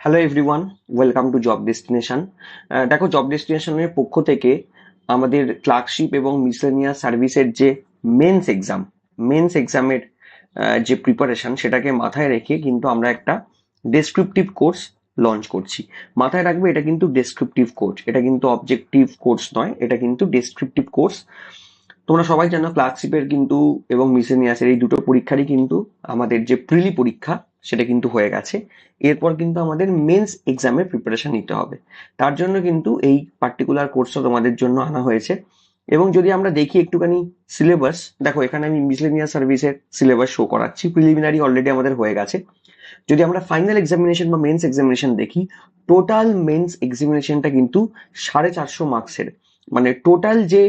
Hello everyone welcome to job destination দেখো job ডেস্টিনেশনের পক্ষ থেকে আমাদের ক্লার্কশিপ এবং মিসলেনিয়াস সার্ভিসের যে মেন্স এক্সাম মেন্স এক্সামের যে প্রিপারেশন সেটাকে মাথায় রেখে কিন্তু আমরা একটা ডেসক্রিপটিভ কোর্স লঞ্চ করছি। মাথায় রাখবে, এটা কিন্তু ডেসক্রিপটিভ কোর্স এটা কিন্তু অবজেক্টিভ কোর্স নয়, এটা কিন্তু ডেসক্রিপটিভ কোর্স তোমরা সবাই জানো ক্লার্কশিপের কিন্তু এবং মিসেনিয়াসের এই দুটো পরীক্ষারই কিন্তু আমাদের যে প্রিলি পরীক্ষা সেটা কিন্তু হয়ে গেছে। এরপর কিন্তু আমাদের মেন্স এক্সামের প্রিপারেশন নিতে হবে। তার জন্য কিন্তু এই পার্টিকুলার কোর্সটা তোমাদের জন্য আনা হয়েছে। এবং যদি আমরা দেখি একটুখানি সিলেবাস দেখো এখানে আমি মিসলেনিয়াস সার্ভিসের সিলেবাস শো করাচ্ছি। প্রিলিমিনারি অলরেডি আমাদের হয়ে গেছে। যদি আমরা ফাইনাল এক্সামিনেশন বা মেন্স এক্সামিনেশন দেখি টোটাল মেন্স এক্সামিনেশনটা কিন্তু সাড়ে চারশো মার্কসের মানে টোটাল যে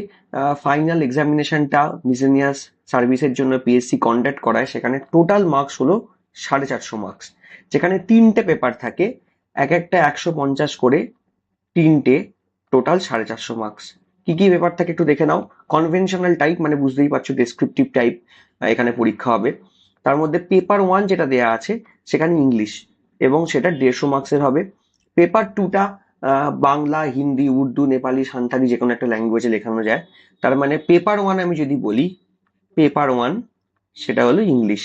ফাইনাল এক্সামিনেশনটা মিসেনিয়াস সার্ভিসের জন্য পিএসসি কন্ডাক্ট করায়, সেখানে টোটাল মার্কস হলো সাড়ে চারশো মার্কস যেখানে তিনটে পেপার থাকে, এক একটা একশো পঞ্চাশ করে তিনটে টোটাল সাড়ে চারশো মার্কস কি কি পেপার থাকে একটু দেখে নাও। কনভেনশনাল টাইপ মানে বুঝতেই পারছ ডেসক্রিপটিভ টাইপ এখানে পরীক্ষা হবে। তার মধ্যে পেপার ওয়ান যেটা দেয়া আছে, সেখানে ইংলিশ এবং সেটা দেড়শো মার্কসের হবে। পেপার টুটা বাংলা, হিন্দি, উর্দু, নেপালি সান্তালি যে কোনো একটা ল্যাঙ্গুয়েজে লেখানো যায়। তার মানে পেপার ওয়ান আমি যদি বলি পেপার ওয়ান সেটা হলো ইংলিশ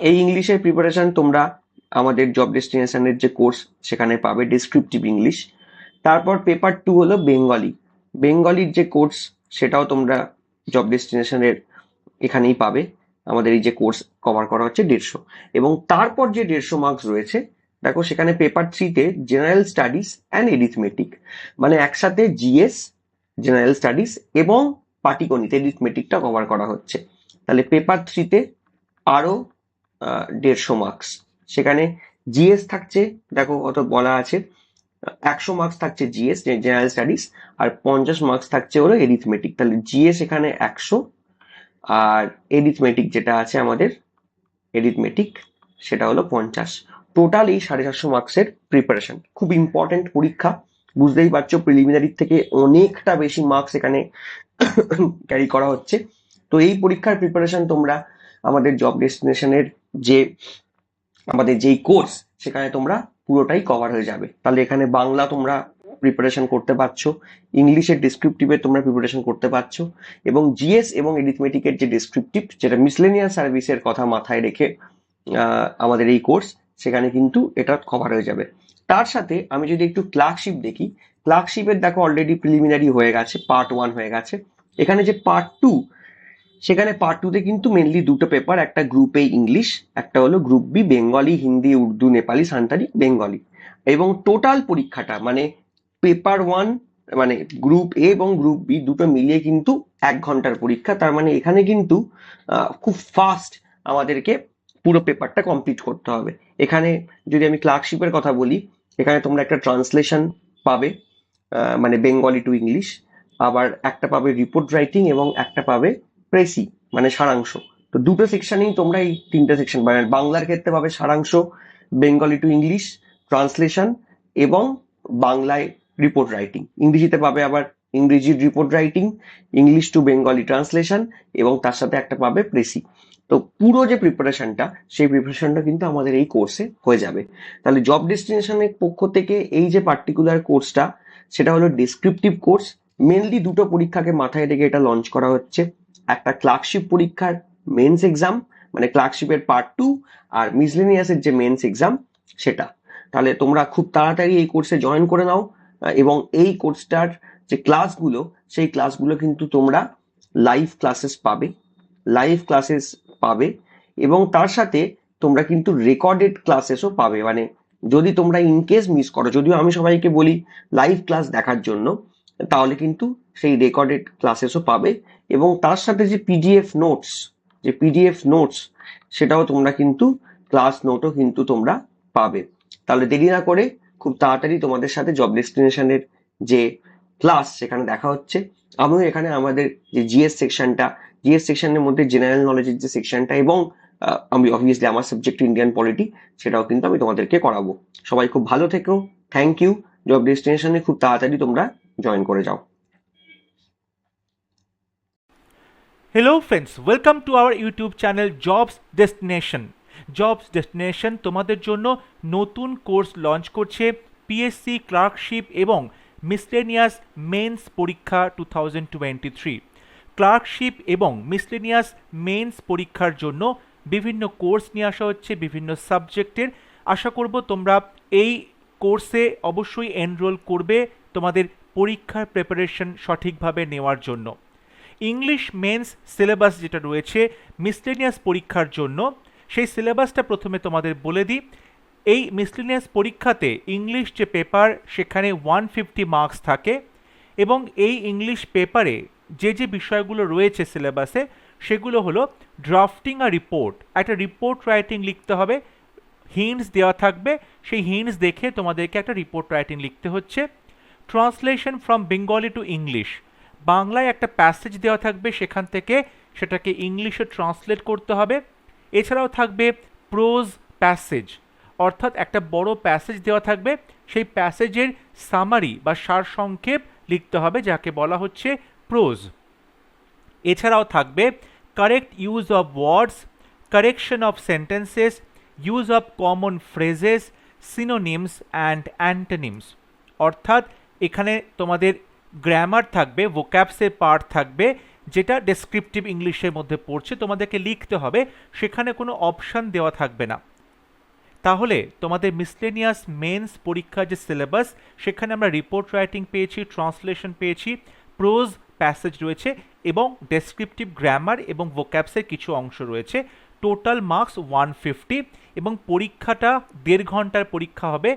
এই ইংলিশের প্রিপারেশান তোমরা আমাদের জব ডেস্টিনেশনের যে কোর্স সেখানে পাবে ডিসক্রিপটিভ ইংলিশ তারপর পেপার টু হলো বেঙ্গলি বেঙ্গলির যে কোর্স সেটাও তোমরা জব ডেস্টিনেশনের এখানেই পাবে। আমাদের এই যে কোর্স কভার করা হচ্ছে দেড়শো। এবং তারপর যে দেড়শো মার্কস রয়েছে, দেখো সেখানে পেপার থ্রিতে জেনারেল স্টাডিজ অ্যান্ড এরিথমেটিক মানে একসাথে জিএস জেনারেল স্টাডিজ এবং পাটিগণিত এরিথমেটিকটা কভার করা হচ্ছে। তাহলে পেপার থ্রিতে আরও দেড়শো মার্কস সেখানে জিএস থাকছে, দেখো অত বলা আছে। একশো মার্কস থাকছে জিএস জেনারেল স্টাডিজ আর পঞ্চাশ মার্কস থাকছে হলো এরিথমেটিক তাহলে জিএস এখানে একশো, আর এরিথমেটিক যেটা আছে আমাদের এরিথমেটিক সেটা হলো পঞ্চাশ। টোটাল এই সাড়ে চারশো মার্কসের প্রিপারেশন খুব ইম্পর্টেন্ট পরীক্ষা। বুঝতেই পারছ প্রিলিমিনারির থেকে অনেকটা বেশি মার্কস এখানে ক্যারি করা হচ্ছে। তো এই পরীক্ষার প্রিপারেশন তোমরা আমাদের জব ডেস্টিনেশনের যে, আমাদের যেই কোর্স সেখানে তোমরা পুরোটাই কভার হয়ে যাবে। তাহলে এখানে বাংলা তোমরা প্রিপারেশন করতে পারছ, ইংলিশের ডিসক্রিপটিভে তোমরা প্রিপারেশন করতে পারছ, এবং জিএস এবং এডিথমেটিকের যে ডিসক্রিপটিভ যেটা মিসলেনিয়াস সার্ভিসের কথা মাথায় রেখে আমাদের এই কোর্স সেখানে কিন্তু এটা কভার হয়ে যাবে। তার সাথে আমি যদি একটু ক্লার্কশিপ দেখি ক্লার্কশিপের দেখো অলরেডি প্রিলিমিনারি হয়ে গেছে পার্ট ওয়ান হয়ে গেছে। এখানে যে পার্ট টু সেখানে পার্ট টুতে কিন্তু মেনলি দুটো পেপার একটা গ্রুপ এ ইংলিশ একটা হলো group B Bengali Hindi Urdu Nepali Santali Bengali এবং টোটাল পরীক্ষাটা মানে পেপার ওয়ান মানে গ্রুপ এ এবং গ্রুপ বি দুটো মিলিয়ে কিন্তু এক ঘণ্টার পরীক্ষা। তার মানে এখানে কিন্তু খুব ফাস্ট আমাদেরকে পুরো পেপারটা কমপ্লিট করতে হবে। এখানে যদি আমি ক্লার্কশিপের কথা বলি, এখানে তোমরা একটা ট্রান্সলেশন পাবে মানে বেঙ্গলি টু ইংলিশ আবার একটা পাবে রিপোর্ট রাইটিং এবং একটা পাবে প্রেসি মানে সারাংশ। তো দুটো সেকশনেই তোমরা এই তিনটে সেকশন মানে বাংলার ক্ষেত্রে পাবে সারাংশ বেঙ্গলি টু ইংলিশ ট্রান্সলেশন এবং বাংলায় রিপোর্ট রাইটিং ইংরেজিতে পাবে আবার ইংরেজির report writing English to Bengali translation এবং তার সাথে একটা পাবে প্রেসি। তো পুরো যে প্রিপারেশনটা সেই প্রিপারেশনটা কিন্তু আমাদের এই কোর্সে হয়ে যাবে। তাহলে জব ডেস্টিনেশনের পক্ষ থেকে এই যে পার্টিকুলার কোর্সটা সেটা হলো ডিসক্রিপটিভ কোর্স মেনলি দুটো পরীক্ষাকে মাথায় রেখে এটা লঞ্চ করা হচ্ছে। একটা ক্লার্কশিপ পরীক্ষার মেন্স এক্সাম মানে ক্লার্কশিপের পার্ট টু আর মিসলেনিয়াসের যে মেন্স এক্সাম সেটা। তাহলে তোমরা খুব তাড়াতাড়ি এই কোর্সে জয়েন করে নাও এবং এই কোর্সটার যে ক্লাসগুলো সেই ক্লাসগুলো কিন্তু তোমরা লাইভ ক্লাসেস পাবে লাইভ ক্লাসেস পাবে, এবং তার সাথে তোমরা কিন্তু রেকর্ডেড ক্লাসেসও পাবে। মানে যদি তোমরা ইনকেস মিস করো, যদিও আমি সবাইকে বলি লাইভ ক্লাস দেখার জন্য, তাহলে কিন্তু সেই রেকর্ডেড ক্লাসেসও পাবে এবং তার সাথে যে পিডিএফ নোটস যে পিডিএফ নোটস সেটাও তোমরা কিন্তু ক্লাস নোটও কিন্তু তোমরা পাবে। তাহলে দেরি না করে খুব তাড়াতাড়ি তোমাদের সাথে জব ডেস্টিনেশনের যে ক্লাস সেখানে দেখা হচ্ছে। আমিও এখানে আমাদের যে জিএস সেকশনটা জিএস সেকশনের মধ্যে জেনারেল নলেজের যে সেকশনটা এবং আমি অবভিয়াসলি আমার সাবজেক্ট ইন্ডিয়ান পলিটি সেটাও কিন্তু আমি তোমাদেরকে করাবো। সবাই খুব ভালো থেকো। থ্যাংক ইউ জব ডেস্টিনেশনে খুব তাড়াতাড়ি তোমরা জয়েন করে যাও। Hello friends, welcome to our YouTube channel Jobs Destination. Jobs destination তোমাদের জন্য নতুন কোর্স লঞ্চ করছে পিএসসি ক্লার্কশিপ এবং মিসলেনিয়াস মেন্স পরীক্ষা two thousand twenty three clerkship এবং মিসলেনিয়াস মেন্স পরীক্ষার জন্য বিভিন্ন কোর্স নিয়ে আসা হচ্ছে বিভিন্ন সাবজেক্টের আশা করব তোমরা এই কোর্সে অবশ্যই এনরোল করবে তোমাদের পরীক্ষার প্রিপারেশন সঠিকভাবে নেওয়ার জন্য। ইংলিশ মেন্স সিলেবাস যেটা রয়েছে মিসলেনিয়াস পরীক্ষার জন্য, সেই সিলেবাসটা প্রথমে তোমাদের বলে দিই। এই মিসলেনিয়াস পরীক্ষাতে ইংলিশ যে পেপার, সেখানে ওয়ান ফিফটি মার্কস থাকে এবং এই ইংলিশ পেপারে যে যে বিষয়গুলো রয়েছে সিলেবাসে, সেগুলো হলো ড্রাফটিং আ রিপোর্ট। একটা রিপোর্ট রাইটিং লিখতে হবে হিন্টস দেওয়া থাকবে, সেই হিন্টস দেখে তোমাদেরকে একটা রিপোর্ট রাইটিং লিখতে হচ্ছে। Translation from Bengali to English. বাংলায় একটা প্যাসেজ দেওয়া থাকবে, সেখান থেকে সেটাকে ইংলিশে ট্রান্সলেট করতে হবে। এছাড়াও থাকবে প্রোজ প্যাসেজ অর্থাৎ একটা বড় প্যাসেজ দেওয়া থাকবে। সেই প্যাসেজের সামারি বা সারসংক্ষেপ লিখতে হবে, যাকে বলা হচ্ছে প্রোজ এছাড়াও থাকবে correct use of words correction of sentences use of common phrases synonyms and antonyms অর্থাৎ এখানে তোমাদের গ্রামার থাকবে ভোক্যাবসের পার্ট থাকবে, যেটা ডেসক্রিপটিভ ইংলিশের মধ্যে পড়ছে, তোমাদেরকে লিখতে হবে, সেখানে কোনো অপশান দেওয়া থাকবে না। তাহলে তোমাদের মিসলেনিয়াস মেন্স পরীক্ষার যে সিলেবাস সেখানে আমরা রিপোর্ট রাইটিং পেয়েছি ট্রান্সলেশন পেয়েছি প্রোজ প্যাসেজ রয়েছে, এবং ডেসক্রিপটিভ গ্রামার এবং ভোক্যাবসের কিছু অংশ রয়েছে। টোটাল মার্কস ওয়ান ফিফটি এবং পরীক্ষাটা দেড় ঘণ্টার পরীক্ষা হবে।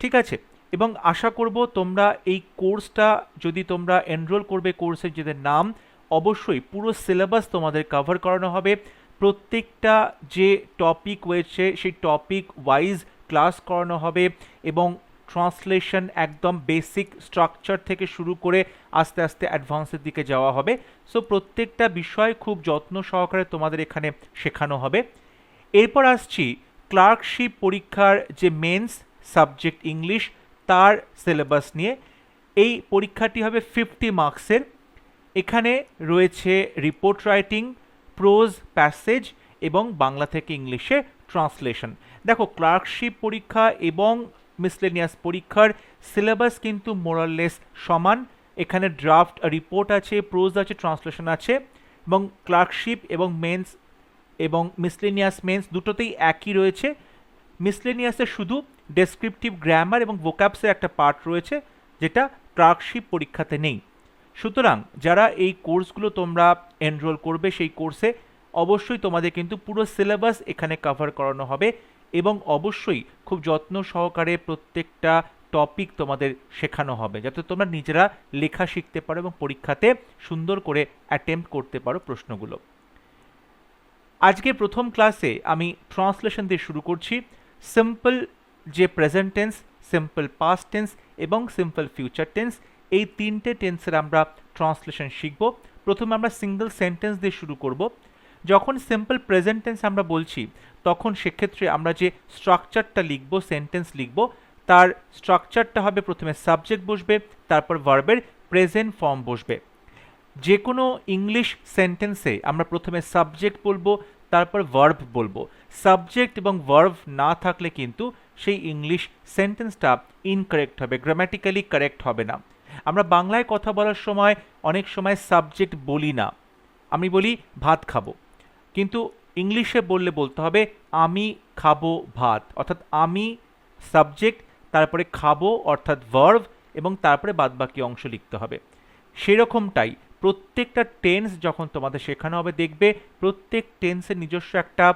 ঠিক আছে? এবং আশা করব তোমরা এই কোর্সটা, যদি তোমরা এনরোল করবে কোর্সের যদি নাম, অবশ্যই পুরো সিলেবাস তোমাদের কভার করানো হবে। প্রত্যেকটা যে টপিক রয়েছে, সেই টপিক ওয়াইজ ক্লাস করানো হবে এবং ট্রান্সলেশন একদম বেসিক স্ট্রাকচার থেকে শুরু করে আস্তে আস্তে অ্যাডভান্সের দিকে যাওয়া হবে। সো প্রত্যেকটা বিষয় খুব যত্ন সহকারে তোমাদের এখানে শেখানো হবে। এরপর আসছি ক্লার্কশিপ পরীক্ষার যে মেন্স সাবজেক্ট ইংলিশ তার সিলেবাস নিয়ে। এই পরীক্ষাটি হবে ফিফটি মার্কসের এখানে রয়েছে রিপোর্ট রাইটিং প্রোজ প্যাসেজ এবং বাংলা থেকে ইংলিশে ট্রান্সলেশন দেখো ক্লার্কশিপ পরীক্ষা এবং মিসলেনিয়াস পরীক্ষার সিলেবাস কিন্তু মোরাললেস সমান। এখানে ড্রাফট রিপোর্ট আছে প্রোজ আছে ট্রান্সলেশন আছে এবং ক্লার্কশিপ এবং মেন্স এবং মিসলেনিয়াস মেন্স দুটোতেই একই রয়েছে। মিসলেনিয়াসের শুধু ডেসক্রিপটিভ গ্রামার এবং ভোকাবসের একটা পার্ট রয়েছে, যেটা ক্লার্কশিপ পরীক্ষাতে নেই। সুতরাং যারা এই কোর্সগুলো তোমরা এনরোল করবে সেই কোর্সে অবশ্যই তোমাদের কিন্তু পুরো সিলেবাস এখানে কভার করানো হবে এবং অবশ্যই খুব যত্ন সহকারে প্রত্যেকটা টপিক তোমাদের শেখানো হবে, যাতে তোমরা নিজেরা লেখা শিখতে পারো এবং পরীক্ষাতে সুন্দর করে অ্যাটেম্প করতে পারো প্রশ্নগুলো। আজকে প্রথম ক্লাসে আমি ট্রান্সলেশন দিয়ে শুরু করছি। সিম্পল যে present tense simple past tense এবং সিম্পল ফিউচার টেন্স এই তিনটে টেন্সের আমরা ট্রান্সলেশন শিখব। প্রথমে আমরা সিঙ্গেল সেন্টেন্স দিয়ে শুরু করব। যখন সিম্পল প্রেজেন্ট টেন্স আমরা বলছি, তখন সেক্ষেত্রে আমরা যে স্ট্রাকচারটা লিখব সেন্টেন্স লিখব, তার স্ট্রাকচারটা হবে প্রথমে সাবজেক্ট বসবে, তারপর ভার্বের প্রেজেন্ট ফর্ম বসবে। যে কোনো ইংলিশ সেন্টেন্সে আমরা প্রথমে সাবজেক্ট বলব, তারপর ভার্ব বলব। সাবজেক্ট এবং ভার্ভ না থাকলে কিন্তু সেই ইংলিশ সেন্টেন্সটা ইনকারেক্ট হবে গ্রামাটিক্যালি কারেক্ট হবে না। আমরা বাংলায় কথা বলার সময় অনেক সময় সাবজেক্ট বলি না। আমি বলি ভাত খাব। কিন্তু ইংলিশে বললে বলতে হবে, আমি খাব ভাত। অর্থাৎ আমি সাবজেক্ট তারপরে খাব, অর্থাৎ ভার্ভ এবং তারপরে বাদবাকি অংশ লিখতে হবে। সেরকমটাই প্রত্যেকটা টেন্স যখন তোমাদের শেখানো হবে, দেখবে প্রত্যেক টেন্সের নিজস্ব একটা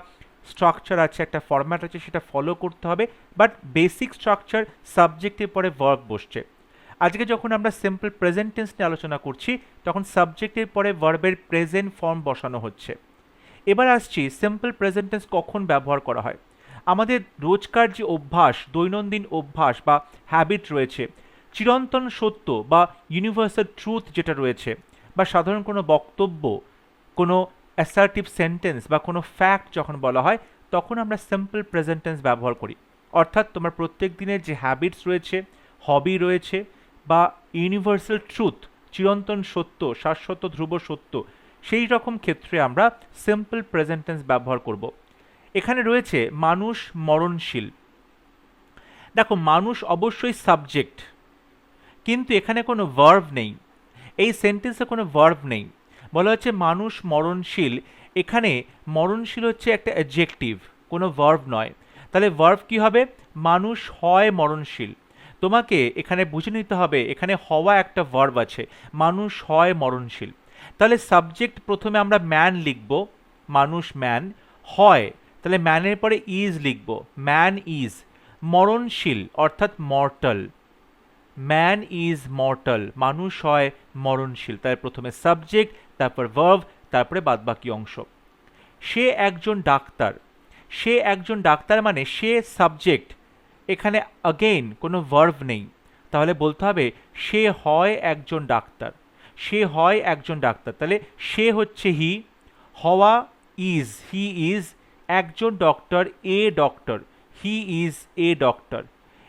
স্ট্রাকচার আছে, একটা ফরম্যাট আছে, সেটা ফলো করতে হবে বাট বেসিক স্ট্রাকচার সাবজেক্টের পরে ভার্ব বসছে। আজকে যখন আমরা সিম্পল প্রেজেন্ট টেন্স নিয়ে আলোচনা করছি, তখন সাবজেক্টের পরে ভার্বের প্রেজেন্ট ফর্ম বসানো হচ্ছে। এবার আসছি সিম্পল প্রেজেন্ট টেন্স কখন ব্যবহার করা হয়। আমাদের রোজকার যে অভ্যাস, দৈনন্দিন অভ্যাস বা হ্যাবিট রয়েছে, চিরন্তন সত্য বা ইউনিভার্সাল ট্রুথ যেটা রয়েছে, বা সাধারণ কোনো বক্তব্য, কোনো অ্যাসার্টিভ সেন্টেন্স বা কোনো ফ্যাক্ট যখন বলা হয়, তখন আমরা সিম্পল প্রেজেন্টেন্স ব্যবহার করি। অর্থাৎ তোমার প্রত্যেক দিনের যে হ্যাবিটস রয়েছে হবি রয়েছে বা ইউনিভার্সাল ট্রুথ চিরন্তন সত্য, শাশ্বত ধ্রুব সত্য, সেই রকম ক্ষেত্রে আমরা সিম্পল প্রেজেন্টেন্স ব্যবহার করব। এখানে রয়েছে মানুষ মরণশীল। দেখো, মানুষ অবশ্যই সাবজেক্ট কিন্তু এখানে কোনো ভার্ভ নেই। এই সেন্টেন্সে কোনো ভার্ভ নেই। বলা হচ্ছে মানুষ মরণশীল। এখানে মরণশীল হচ্ছে একটা অ্যাডজেক্টিভ কোনো ভার্ভ নয়। তাহলে ভার্ভ কি হবে? মানুষ হয় মরণশীল। তোমাকে এখানে বুঝে নিতে হবে, এখানে হওয়া একটা ভার্ভ আছে, মানুষ হয় মরণশীল। তাহলে সাবজেক্ট প্রথমে আমরা ম্যান লিখব, মানুষ ম্যান হয়। তাহলে ম্যানের পরে ইজ লিখব ম্যান ইজ মরণশীল, অর্থাৎ মর্টাল ম্যান ইজ মর্টাল মানুষ হয় মরণশীল। তাই প্রথমে সাবজেক্ট তারপর ভার্ভ তারপরে বাদবাকি অংশ। সে একজন ডাক্তার। সে একজন ডাক্তার মানে সে সাবজেক্ট এখানে অগেইন কোনো ভার্ভ নেই। তাহলে বলতে হবে, সে হয় একজন ডাক্তার। সে হয় একজন ডাক্তার। তাহলে সে হচ্ছে হি হওয়া ইজ হি ইজ একজন doctor a doctor he is a doctor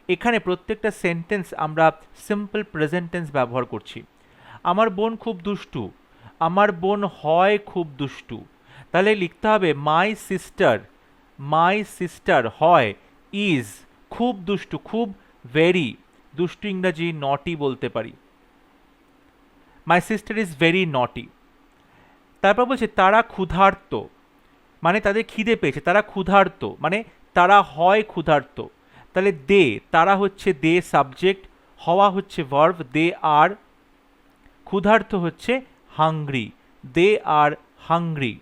এখানে প্রত্যেকটা সেন্টেন্স আমরা সিম্পল প্রেজেন্টেন্স ব্যবহার করছি। আমার বোন খুব দুষ্টু। আমার বোন হয় খুব দুষ্টু। তাহলে লিখতে হবে মাই সিস্টার মাই সিস্টার হয় ইজ খুব দুষ্টু, খুব ভেরি দুষ্টু ইংরাজি নটি বলতে পারি। মাই সিস্টার ইজ ভেরি নটি তারপর বলছে, তারা ক্ষুধার্ত। মানে তাদের খিদে পেয়েছে, তারা ক্ষুধার্ত। মানে তারা হয় ক্ষুধার্ত। তাহলে দে তারা হচ্ছে দে সাবজেক্ট হওয়া হচ্ছে ভার্ভ দে আর ক্ষুধার্ত হচ্ছে হাংরি দে আর হাংরি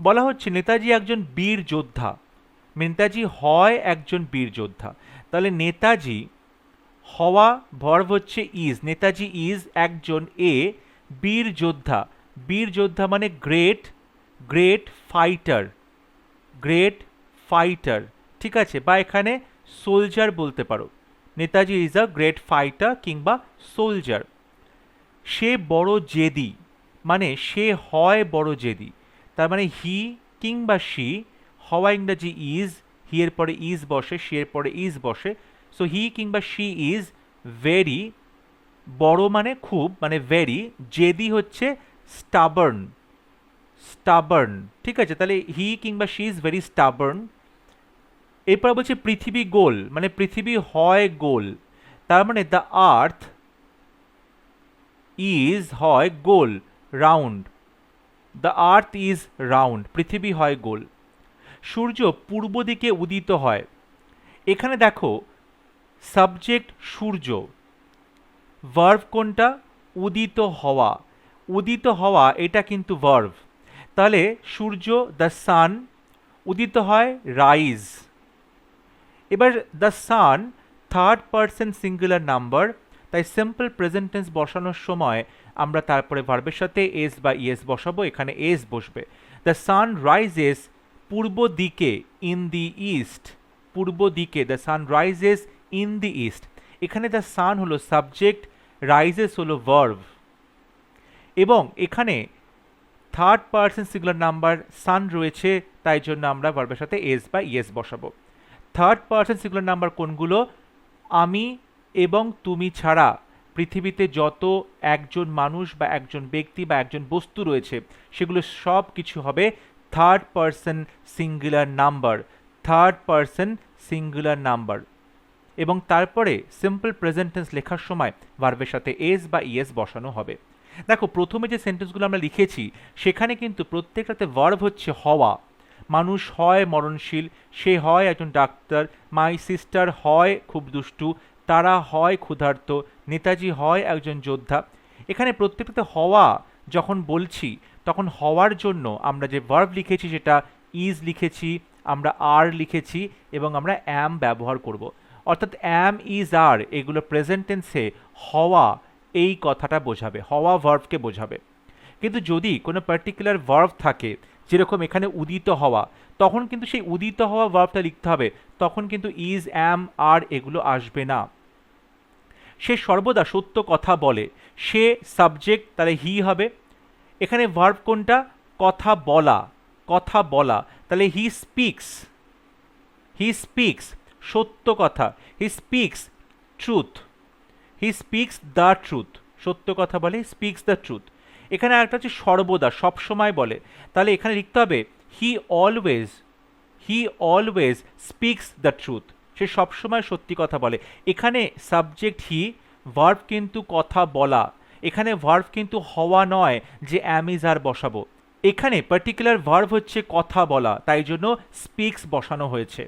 বলা হচ্ছে নেতাজি একজন বীর যোদ্ধা। নেতাজি হয় একজন বীর যোদ্ধা। তাহলে নেতাজি হওয়া ভর্ভ হচ্ছে ইজ নেতাজি ইজ একজন এ বীর যোদ্ধা। বীর যোদ্ধা মানে great great fighter great fighter ঠিক আছে? বা এখানে সোলজার বলতে পারো। Netaji is a great fighter কিংবা সোলজার সে বড় জেদি মানে সে হয় বড় জেদি। তার মানে হি কিংবা শি হওয়া ইংরাজি ইজ হি এর পরে ইজ বসে সি এর পরে ইজ বসে। সো হি কিংবা শি ইজ ভেরি বড় মানে খুব মানে ভেরি জেদি হচ্ছে স্টাবার্ন স্টাবার্ন ঠিক আছে? তাহলে হি কিংবা শি ইজ ভেরি স্টাবার্ন এরপর বলছে পৃথিবী গোল মানে পৃথিবী হয় গোল। তার মানে দ্য আর্থ ইজ হয় গোল round the earth is round পৃথিবী হয় গোল। সূর্য পূর্ব দিকে উদিত হয়। এখানে দেখো সাবজেক্ট সূর্য। ভার্ভ কোনটা? উদিত হওয়া। উদিত হওয়া, এটা কিন্তু ভার্ভ তাহলে সূর্য দ্য সান উদিত হয় রাইজ এবার the sun third person singular number তাই সিম্পল প্রেজেন্ট টেন্স বসানোর সময় আমরা তারপরে ভার্বের সাথে এস বা ইয়েস বসাবো, এখানে এস বসবে। দ্য সান রাইজেস পূর্ব দিকে ইন দি ইস্ট পূর্ব দিকে the sun rises in the east এখানে দ্য সান হলো সাবজেক্ট রাইজেস হলো ভার্ভ এবং এখানে third person singular number sun রয়েছে, তাই জন্য আমরা ভার্বের সাথে এস বা ইয়েস বসাবো। থার্ড পার্সন সিঙ্গুলার নাম্বার কোনগুলো? আমি এবং তুমি ছাড়া পৃথিবীতে যত একজন মানুষ বা একজন ব্যক্তি বা একজন বস্তু রয়েছে, সেগুলো সব কিছু হবে third person singular number third person singular number এবং তারপরে সিম্পল প্রেজেন্টেন্স লেখার সময় ভার্বের সাথে এস বা ইএস বসানো হবে। দেখো, প্রথমে যে সেন্টেন্সগুলো আমরা লিখেছি, সেখানে কিন্তু প্রত্যেকটাতে ভার্ব হচ্ছে হওয়া। মানুষ হয় মরণশীল, সে হয় একজন ডাক্তার মাই সিস্টার হয় খুব দুষ্টু তারা হয় ক্ষুধার্ত, নেতাজি হয় একজন যোদ্ধা। এখানে প্রত্যেকটাতে হওয়া যখন বলছি, তখন হওয়ার জন্য আমরা যে ভার্ব লিখেছি সেটা ইজ লিখেছি, আমরা আর লিখেছি এবং আমরা অ্যাম ব্যবহার করব। অর্থাৎ অ্যাম ইজ আর এগুলো প্রেজেন্ট টেন্সে হওয়া এই কথাটা বোঝাবে, হওয়া ভার্ভকে বোঝাবে। কিন্তু যদি কোনো পার্টিকুলার ভার্ভ থাকে, যেরকম এখানে উদিত হওয়া, তখন কিন্তু সেই উদিত হওয়া ভার্ভটা লিখতে হবে, তখন কিন্তু ইজ অ্যাম আর এগুলো আসবে না। সে সর্বদা সত্য কথা বলে। সে সাবজেক্ট তাহলে হি হবে। এখানে ভার্ভ কোনটা? কথা বলা কথা বলা। তাহলে হি স্পিক্স হি স্পিক্স সত্য কথা। He speaks truth he speaks the truth সত্য কথা বলে স্পিক্স দ্য ট্রুথ এখানে একটা হচ্ছে সর্বদা সব সময় বলে। তাহলে এখানে লিখতে হবে he always he always speaks the truth সে সবসময় সত্যি কথা বলে। এখানে সাবজেক্ট হি ভার্ভ কিন্তু কথা বলা। এখানে ভার্ভ কিন্তু হওয়া নয় যে অ্যামিজ আর বসাবো। এখানে পার্টিকুলার ভার্ভ হচ্ছে কথা বলা, তাই জন্য স্পিক্স বসানো হয়েছে।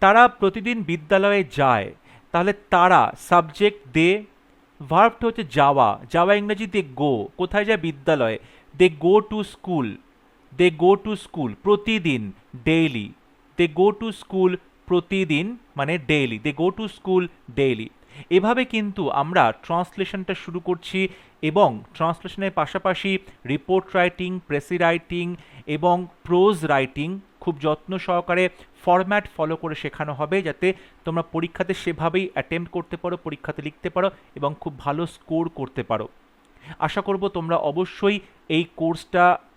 তারা প্রতিদিন বিদ্যালয়ে যায়, তাহলে তারা সাবজেক্ট দে ভার্বটা হচ্ছে যাওয়া। যাওয়া ইংরেজিতে গো কোথায় যায়? বিদ্যালয়ে। They go to school they go to school প্রতিদিন daily they go to school প্রতিদিন মানে daily they go to school daily এভাবে কিন্তু আমরা ট্রান্সলেশনটা শুরু করছি এবং ট্রান্সলেশনের পাশাপাশি রিপোর্ট রাইটিং প্রেসি রাইটিং এবং প্রোজ রাইটিং খুব যত্ন সহকারে ফরম্যাট ফলো করে শেখানো হবে যাতে তোমরা পরীক্ষাতে সেভাবেই অ্যাটেম্প্ট করতে পারো, পরীক্ষাতে লিখতে পারো এবং খুব ভালো স্কোর করতে পারো। আশা করব তোমরা অবশ্যই এই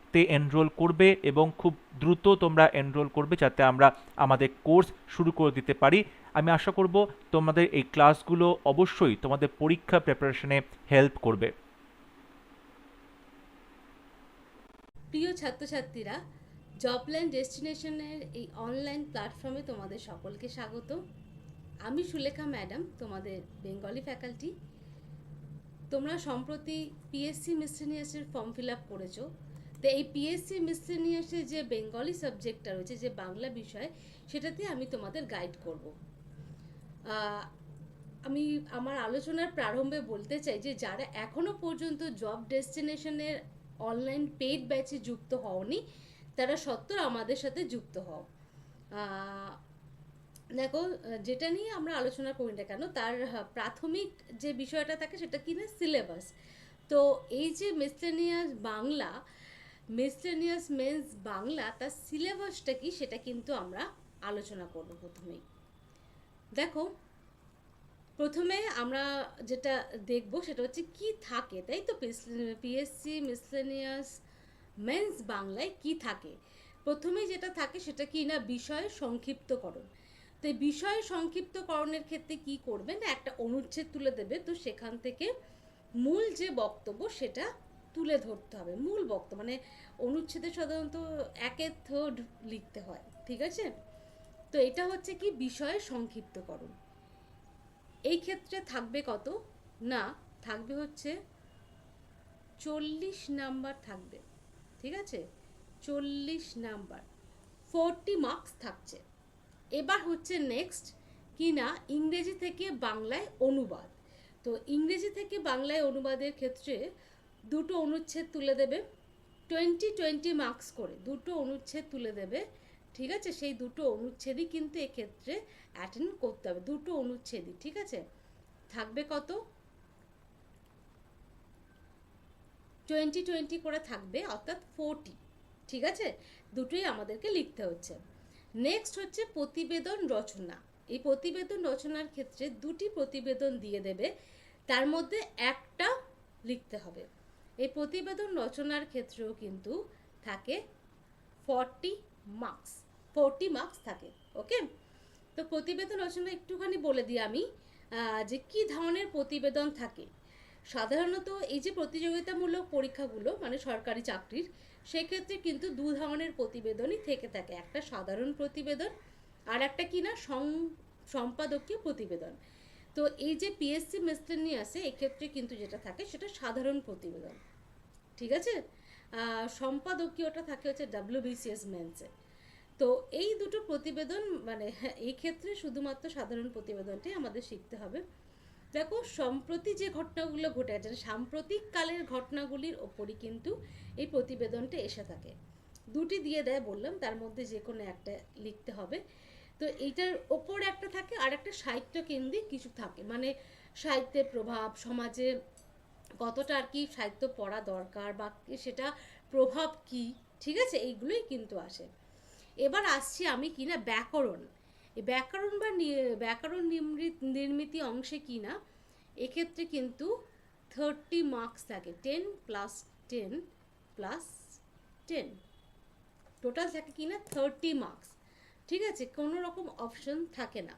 কোর্সটাতে এনরোল করবে এবং খুব দ্রুত তোমরা এনরোল করবে যাতে আমরা আমাদের কোর্স শুরু করে দিতে পারি। আমি আশা করব তোমাদের এই ক্লাসগুলো অবশ্যই তোমাদের পরীক্ষা প্রিপারেশনে হেল্প করবে। প্রিয় ছাত্রছাত্রীরা জবল্যান্ড ডেস্টিনেশনের এই অনলাইন প্ল্যাটফর্মে তোমাদের সকলকে স্বাগত। আমি সুলেখা ম্যাডাম তোমাদের বেঙ্গলি ফ্যাকাল্টি তোমরা সম্প্রতি পিএসসি মিসলিনিয়াসের ফর্ম ফিল আপ করেছ। তো এই পিএসসি মিসলিনিয়াসের যে বেঙ্গলি সাবজেক্টটা রয়েছে, যে বাংলা বিষয়, সেটাতে আমি তোমাদের গাইড করব। আমি আমার আলোচনার প্রারম্ভে বলতে চাই যে, যারা এখনও পর্যন্ত জব ডেস্টিনেশনের অনলাইন পেইড ব্যাচে যুক্ত হওনি, তারা সত্তর আমাদের সাথে যুক্ত হও। দেখো, যেটা নিয়ে আমরা আলোচনা করি না কেন, তার প্রাথমিক যে বিষয়টা থাকে, সেটা কি না? সিলেবাস তো এই যে miscellaneous Bangla miscellaneous mains Bangla তার সিলেবাসটা কি সেটা কিন্তু আমরা আলোচনা করব প্রথমেই। দেখো, প্রথমে আমরা যেটা দেখব সেটা হচ্ছে কি থাকে, তাই তো? পিএসসি মিসলেনিয়াস মেন্স বাংলায় কি থাকে? প্রথমে যেটা থাকে সেটা কি না? বিষয় সংক্ষিপ্তকরণ। তো এই বিষয় সংক্ষিপ্তকরণের ক্ষেত্রে কি করবে না? একটা অনুচ্ছেদ তুলে দেবে। তো সেখান থেকে মূল যে বক্তব্য সেটা তুলে ধরতে হবে, মূল বক্তব্য মানে অনুচ্ছেদে সাধারণত একের থার্ড লিখতে হয়, ঠিক আছে? তো এটা হচ্ছে কি বিষয় সংক্ষিপ্তকরণ। এই ক্ষেত্রে থাকবে কত? না, থাকবে হচ্ছে চল্লিশ নাম্বার থাকবে, ঠিক আছে? চল্লিশ নাম্বার ফোরটি মার্কস থাকছে। এবার হচ্ছে নেক্সট কি না ইংরেজি থেকে বাংলায় অনুবাদ। তো ইংরেজি থেকে বাংলায় অনুবাদের ক্ষেত্রে দুটো অনুচ্ছেদ তুলে দেবে। টোয়েন্টি টোয়েন্টি মার্কস করে দুটো অনুচ্ছেদ তুলে দেবে। ঠিক আছে? সেই দুটো অনুচ্ছেদই কিন্তু এক্ষেত্রে অ্যাটেন্ড করতে হবে। দুটো অনুচ্ছেদই, ঠিক আছে? থাকবে কত? টোয়েন্টি টোয়েন্টি করে থাকবে, অর্থাৎ ফোরটি ঠিক আছে? দুটোই আমাদেরকে লিখতে হচ্ছে। নেক্সট হচ্ছে প্রতিবেদন রচনা। এই প্রতিবেদন রচনার ক্ষেত্রে দুটি প্রতিবেদন দিয়ে দেবে। তার মধ্যে একটা লিখতে হবে। এই প্রতিবেদন রচনার ক্ষেত্রেও কিন্তু থাকে ফর্টি মার্কস ফোরটি মার্কস থাকে ওকে তো প্রতিবেদন রচনা একটুখানি বলে দিই আমি যে কি ধরনের প্রতিবেদন থাকে। সাধারণত এই যে প্রতিযোগিতামূলক পরীক্ষাগুলো মানে সরকারি চাকরির, সেক্ষেত্রে কিন্তু দু ধরনের প্রতিবেদনই থেকে থাকে। একটা সাধারণ প্রতিবেদন আর একটা কি না সম্পাদকীয় প্রতিবেদন। তো এই যে পিএসসি মিসলেনিয়াসে এক্ষেত্রে কিন্তু যেটা থাকে সেটা সাধারণ প্রতিবেদন। ঠিক আছে? সম্পাদকীয়টা থাকে হচ্ছে ডাব্লিউবিসিএস মেন্সে তো এই দুটো প্রতিবেদন মানে হ্যাঁ, এই ক্ষেত্রে শুধুমাত্র সাধারণ প্রতিবেদনটাই আমাদের শিখতে হবে। দেখো সম্প্রতি যে ঘটনাগুলো ঘটে আছে সাম্প্রতিক কালের ঘটনাগুলির ওপরই কিন্তু এই প্রতিবেদনটা এসে থাকে। দুটি দিয়ে দেয় বললাম তার মধ্যে যে কোনো একটা লিখতে হবে। তো এইটার ওপর একটা থাকে, আর একটা সাহিত্য কেন্দ্রিক কিছু থাকে। মানে সাহিত্যের প্রভাব, সমাজে কতটা আর কি সাহিত্য পড়া দরকার বা সেটা প্রভাব কি, ঠিক আছে? এইগুলোই কিন্তু আসে। এবার আসছি আমি কিনা ব্যাকরণ। এই ব্যাকরণ বা ব্যাকরণ নির্মিতি অংশে কিনা, এক্ষেত্রে কিন্তু থার্টি মার্কস থাকে। Ten plus ten plus ten total থাকে কিনা থার্টি মার্কস ঠিক আছে? কোনো রকম অপশন থাকে না।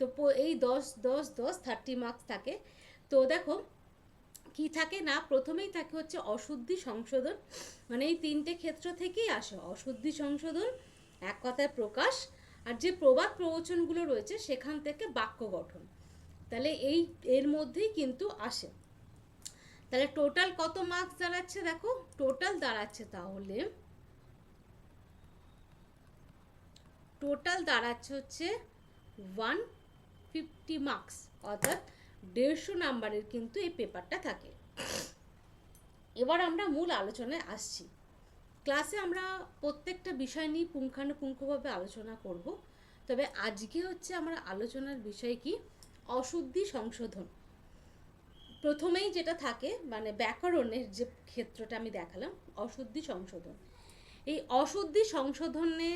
তো এই দশ দশ দশ থার্টি মার্কস থাকে। তো দেখো, কি থাকে না? প্রথমেই থাকে হচ্ছে অশুদ্ধি সংশোধন। মানে এই তিনটে ক্ষেত্র থেকেই আসে অশুদ্ধি সংশোধন, এক কথায় প্রকাশ, আর যে প্রবাদ প্রবচনগুলো রয়েছে সেখান থেকে বাক্য গঠন। তাহলে এই, এর মধ্যেই কিন্তু আসে। তাহলে টোটাল কত মার্কস দাঁড়াচ্ছে দেখো? টোটাল দাঁড়াচ্ছে তাহলে টোটাল দাঁড়াচ্ছে হচ্ছে ওয়ান ফিফটি মার্কস, অর্থাৎ দেড়শো নাম্বারের কিন্তু এই পেপারটা থাকে। এবার আমরা মূল আলোচনায় আসছি। ক্লাসে আমরা প্রত্যেকটা বিষয় নিয়ে পুঙ্খানুপুঙ্খভাবে আলোচনা করব। তবে আজকে হচ্ছে আমার আলোচনার বিষয় কি? অশুদ্ধি সংশোধন। প্রথমেই যেটা থাকে মানে ব্যাকরণের যে ক্ষেত্রটা আমি দেখালাম, অশুদ্ধি সংশোধন। এই অশুদ্ধি সংশোধনে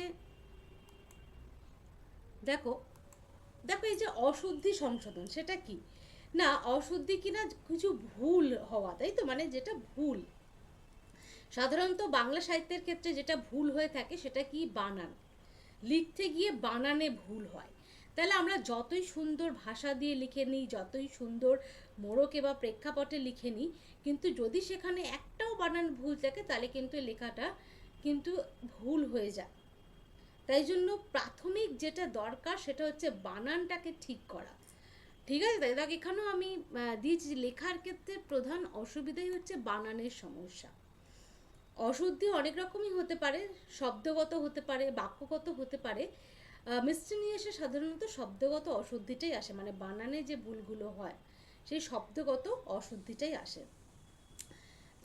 দেখো দেখো এই যে অশুদ্ধি সংশোধন, সেটা কি? না, অশুদ্ধি কিনা কিছু ভুল হওয়া, তাই তো? মানে যেটা ভুল। সাধারণত বাংলা সাহিত্যের ক্ষেত্রে যেটা ভুল হয়ে থাকে, সেটা কি? বানান। লিখতে গিয়ে বানানে ভুল হয়। তাহলে আমরা যতই সুন্দর ভাষা দিয়ে লিখে নিই, যতই সুন্দর মোড়কে বা প্রেক্ষাপটে লিখে নিই, কিন্তু যদি সেখানে একটাও বানান ভুল থাকে, তাহলে কিন্তু লেখাটা কিন্তু ভুল হয়ে যায়। তাই জন্য প্রাথমিক যেটা দরকার সেটা হচ্ছে বানানটাকে ঠিক করা। ঠিক আছে? তাই দেখ, এখানেও আমি দিয়েছি লেখার ক্ষেত্রে প্রধান অসুবিধাই হচ্ছে বানানের সমস্যা। অশুদ্ধি অনেক রকমই হতে পারে, শব্দগত হতে পারে, বাক্যগত হতে পারে। মিস্ত্রি নিয়ে এসে সাধারণত শব্দগত অশুদ্ধিটাই আসে মানে বানানে যে ভুলগুলো হয়, সেই শব্দগত অশুদ্ধিটাই আসে।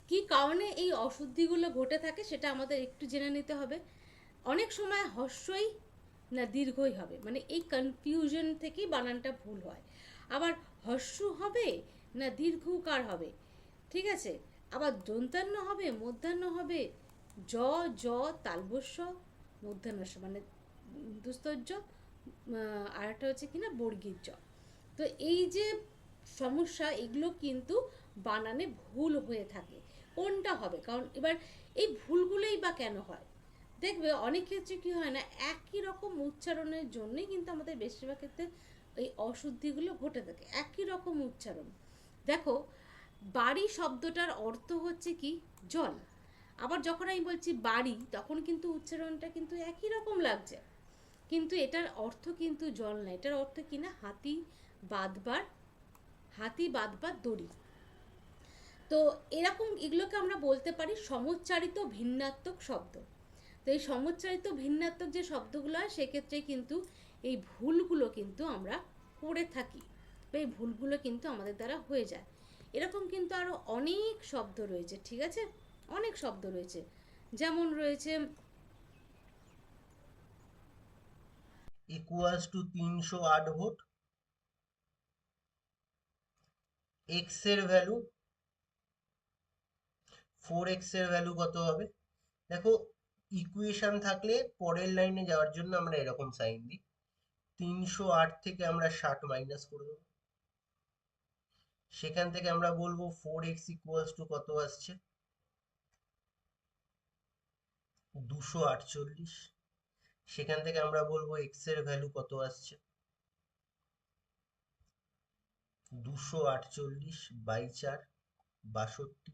কি কারণে এই অশুদ্ধিগুলো ঘটে থাকে সেটা আমাদের একটু জেনে নিতে হবে। অনেক সময় হর্ষই না দীর্ঘই হবে। মানে এই কনফিউশন থেকেই বানানটা ভুল হয়। আবার হর্ষ হবে না দীর্ঘকার হবে। ঠিক আছে? আবার দন্তান্ন হবে, মধ্যাহ্ন হবে জ জ তালবস্য, মধ্যাহ্নস্য মানে দুস্তর্য আর একটা হচ্ছে কিনা বর্গীর জ তো এই যে সমস্যা, এগুলো কিন্তু বানানে ভুল হয়ে থাকে। কোনটা হবে? কারণ এবার এই ভুলগুলোই বা কেন হয়? দেখবে অনেক ক্ষেত্রে কি হয় না, একই রকম উচ্চারণের জন্যই কিন্তু আমাদের বেশিরভাগ ক্ষেত্রে এই অশুদ্ধিগুলো ঘটে থাকে। একই রকম উচ্চারণ। দেখো, বাড়ি শব্দটার অর্থ হচ্ছে কি? জল। আবার যখন আমি বলছি বাড়ি, তখন কিন্তু উচ্চারণটা কিন্তু একই রকম লাগছে। কিন্তু এটার অর্থ কিন্তু জল না। এটার অর্থ কি না? হাতি বাঁধবার হাতি বাঁধবার দড়ি। তো এরকম এগুলোকে আমরা বলতে পারি সমুচ্চারিত ভিন্নাত্মক শব্দ। এই সমুচ্চারিত ভিন্নাত্মক যে শব্দগুলো হয়, সেক্ষেত্রে কিন্তু এই ভুলগুলো কিন্তু আমরা করে থাকি এই ভুলগুলো কিন্তু আমাদের দ্বারা হয়ে যায়। এরকম কিন্তু আরও অনেক শব্দ রয়েছে, ঠিক আছে? অনেক শব্দ রয়েছে। যেমন রয়েছে ইকুয়ালস টু তিনশো আট ভোট এক্সের ভ্যালু ফোর এক্সের ভ্যালু কত হবে? দেখো ইকুয়েশন থাকলে পরের লাইনে যাওয়ার জন্য আমরা এরকম সাইন দিই। তিনশো আট থেকে আমরা ষাট মাইনাস করে দেবো। সেখান থেকে আমরা বলব ফোর এক্স ইকুয়ালস টু কত আসছে? দুশো আটচল্লিশ। সেখান থেকে আমরা বলব এক্সের ভ্যালু কত আসছে? দুশো আটচল্লিশ বাই চার, বাষট্টি।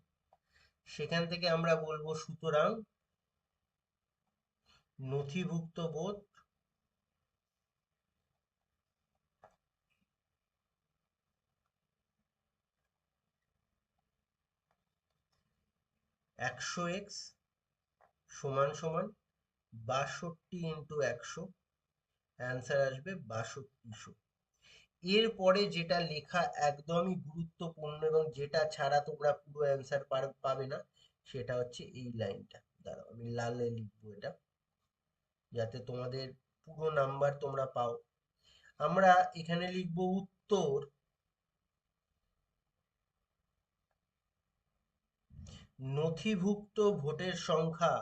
সেখান থেকে আমরা বলব সুতরাং নথিভুক্ত বোধ। একশো এক্স সমান সমান বাষট্টি ইন্টু একশো। অ্যান্সার আসবে বাষট্টিশো। এরপরে যেটা লেখা একদমই গুরুত্বপূর্ণ এবং যেটা ছাড়া তোমরা পুরো অ্যান্সার পাবে না, সেটা হচ্ছে এই লাইনটা। দাঁড়াও, আমি লালে লিখব এটা। যাতে তোমাদের পুরো নাম্বার তোমরা পাও। আমরা এখানে লিখব উত্তর। নথিভুক্ত ভোটের সংখ্যা।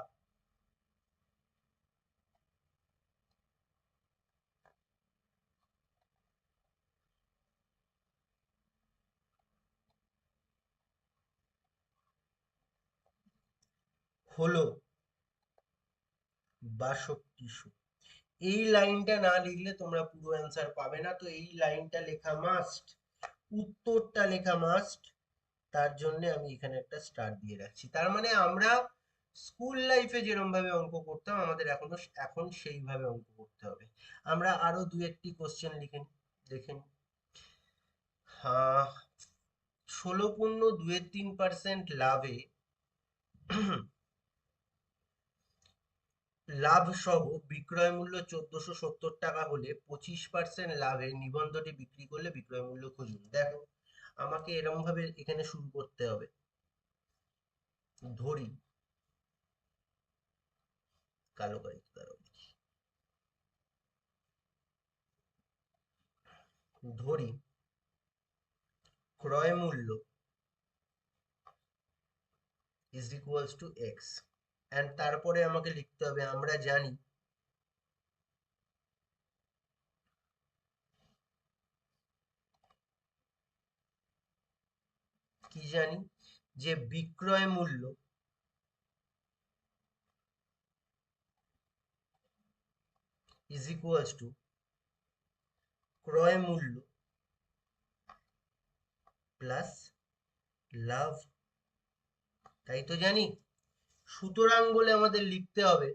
হলো বাষট্টিশো এই লাইনটা না লিখলে তোমরা পুরো অ্যান্সার পাবে না। তো এই লাইনটা লেখা মাস্ট উত্তরটা লেখা মাস্ট তার জন্য আমি এখানে একটা স্টার দিয়ে রাখছি। তার মানে আমরা স্কুল লাইফে যেরকম ভাবে অঙ্ক করতাম, আমাদের এখনও এখন সেইভাবে অঙ্ক করতে হবে। আমরা আরও দু একটি কোশ্চেন লিখে দেখেন ষোলো পূর্ণ দুয়ের তিন পার্সেন্ট লাভে লাভ সহ বিক্রয় মূল্য চোদ্দশো সত্তর টাকা হলে পঁচিশ পার্সেন্ট লাভে নিবন্ধটি বিক্রি করলে বিক্রয় মূল্য খুঁজুন। দেখো, আমাকে এরকম ভাবে এখানে শুরু করতে হবে। ধরি। কালো ধরি। ক্রয় মূল্য is equals to X and তারপরে আমাকে লিখতে হবে, আমরা জানি। কি জানি? যে বিক্রয় মূল্য ইজ ইকুয়ালস টু ক্রয় মূল্য প্লাস লাভ। তাই তো জানি? সুতরাং বলে আমাদের লিখতে হবে।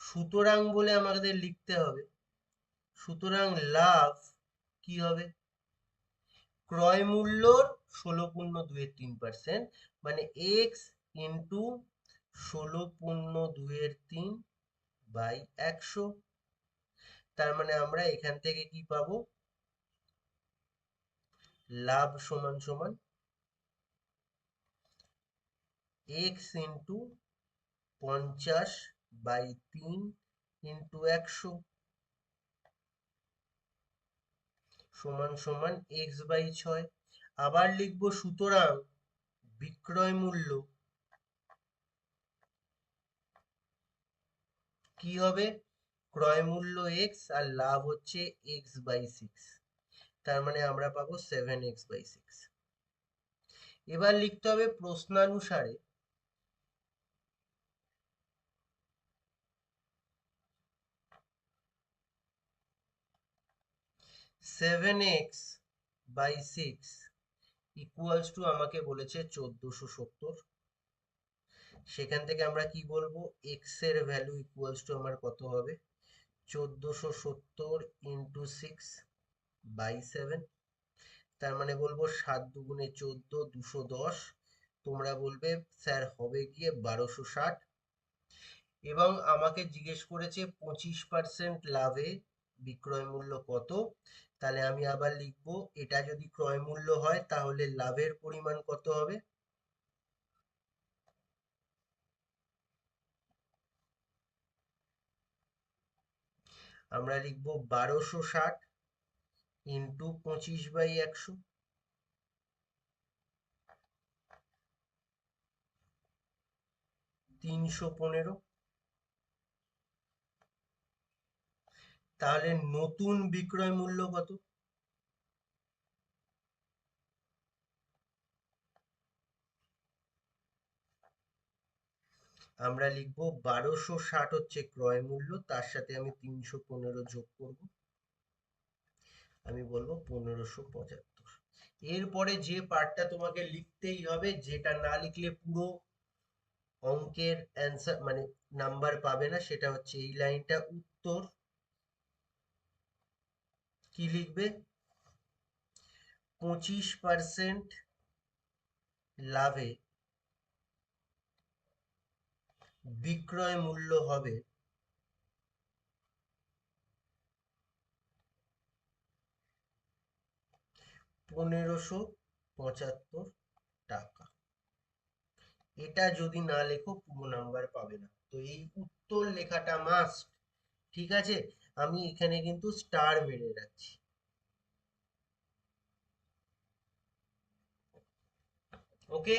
সুতরাং বলে আমাদের লিখতে হবে। সুতরাং লাভ কি হবে? ক্রয় মূল্যর ষোলো পূর্ণ দুয়ের তিন পার্সেন্ট মানে এক্স ইন্টু ষোলো পূর্ণ দুয়ের তিন বাই একশো। তার মানে আমরা এখান থেকে কি পাবো? লাভ সমান সমান এক্স ইন্টু পঞ্চাশ বাই তিন ইন্টু একশো। সমান সমান এক্স বাই ছয়। আবার লিখব সুতরাং বিক্রয় মূল্য। কি হবে? ক্রয় মূল্য এক্স আর লাভ হচ্ছে এক্স বাই সিক্স। তার মানে আমরা পাবো সেভেন এক্স বাই সিক্স। এবার লিখতে হবে প্রশ্নানুসারে seven X by six equals to আমাকে বলেছে চোদ্দশো সত্তর। সেখান থেকে আমরা কি বলব? এক্সের ভ্যালু ইকুয়ালস টু আমার কত হবে? চোদ্দশো সত্তর ইন্টু সিক্স বাই সেভেন তার মানে বলব সাত দুগুণে চোদ্দ, দুশো দশ। তোমরা বলবে, স্যার, হবে গিয়ে বারোশো ষাট। এবং আমাকে জিজ্ঞেস করেছে পঁচিশ পার্সেন্ট লাভে বিক্রয় মূল্য কত? তাহলে আমি আবার লিখব, এটা যদি ক্রয় মূল্য হয় তাহলে লাভের পরিমাণ কত হবে? আমরা লিখব বারোশো ষাট ইন্টু পঁচিশ বাই একশো। তিনশো পনেরো। তাহলে নতুন বিক্রয় মূল্য কত? আমরা লিখব বারোশো ষাট হচ্ছে ক্রয় মূল্য, তার সাথে আমি তিনশো পনেরো যোগ করব। আমি বলব পনেরোশো পঁচাত্তর। এরপরে যে পার্টটা তোমাকে লিখতেই হবে, যেটা না লিখলে পুরো অঙ্কের অ্যান্সার মানে নাম্বার পাবে না, সেটা হচ্ছে এই লাইনটা, উত্তর কি লিখবে? পঁচিশ পার্সেন্ট লাভে বিক্রয় মূল্য হবে পনেরোশো পঁচাত্তর টাকা। এটা যদি না লেখো পুরো নাম্বার পাবে না। তো এই উত্তর লেখাটা মাস্ট ঠিক আছে? আমি এখানে কিন্তু স্টার মেরে রাখছি ওকে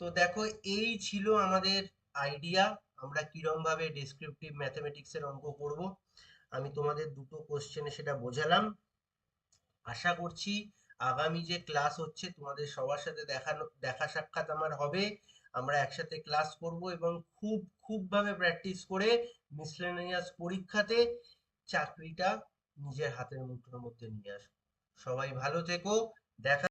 তো দেখো, এই ছিল আমাদের আইডিয়া আমরা কিরম ভাবে ডেসক্রিপটিভ ম্যাথমেটিক্সের অঙ্ক করব, আমি তোমাদের দুটো কোশ্চেনে সেটা বোঝালাম। আশা করছি আগামী যে ক্লাস হচ্ছে, তোমাদের সবার সাথে দেখানো, দেখা সাক্ষাৎ আমার হবে। আমরা একসাথে ক্লাস করব এবং খুব খুব ভাবে প্র্যাকটিস করে মিসলেনিয়াস পরীক্ষাতে চাকরিটা নিজের হাতের মুঠোর মধ্যে নিয়ে আসো। সবাই ভালো থেকো দেখা